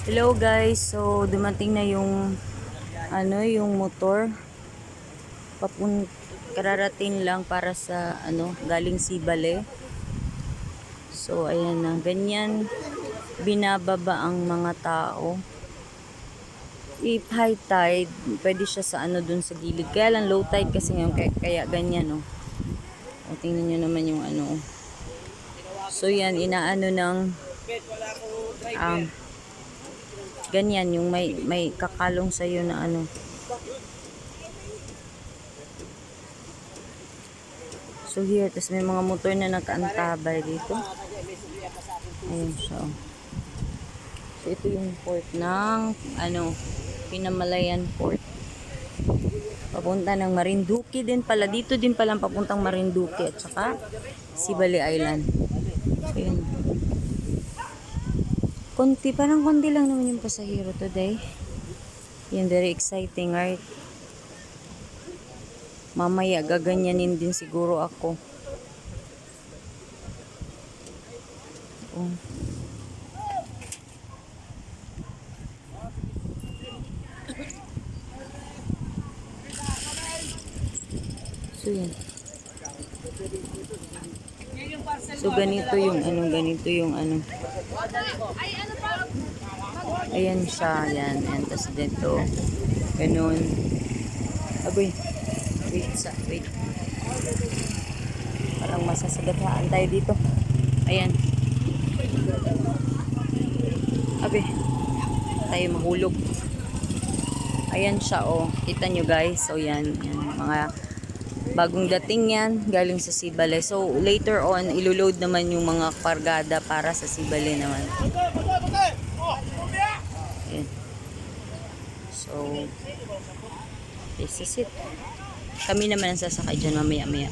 Hello guys, so dumating na yung ano, yung motor. Papun kararating lang para sa ano, galing Sibale. So ayan na, ganyan binababa ang mga tao. If high tide, pwede siya sa ano dun sa gilid. Kaya lang low tide kasi ngayon, kaya, kaya ganyan no. O tingnan nyo naman yung ano. So yan, inaano ng um, ganyan yung may may kakalong sa iyo na ano. So here tapos may mga motor na nakaantabay dito. Ayun oh. so ito yung port ng ano Pinamalayan Port. Papunta ng Marinduque din pala. Dito din pala ang papuntang Marinduque at saka Sibali Island. So yun konti, parang konti lang naman yung pasahero today. Yan, very exciting, right? Mamaya, gaganyanin din siguro ako. Oh. So, yan. So, ganito yung ano, ganito yung ano. Ayan siya, yan. Ayan, tapos dito. Ganun. Aboy. Wait, sa, wait. Parang masasagathaan tayo dito. Ayan. Abi. Tayo mahulog. Ayan siya, oh. Kita nyo, guys. So, yan. yan. Mga bagong dating yan. Galing sa Sibale. So, later on, iloload naman yung mga kargada para sa Sibale naman. Ayan. So, this is it. Kami naman ang sasakay dyan mamaya-maya.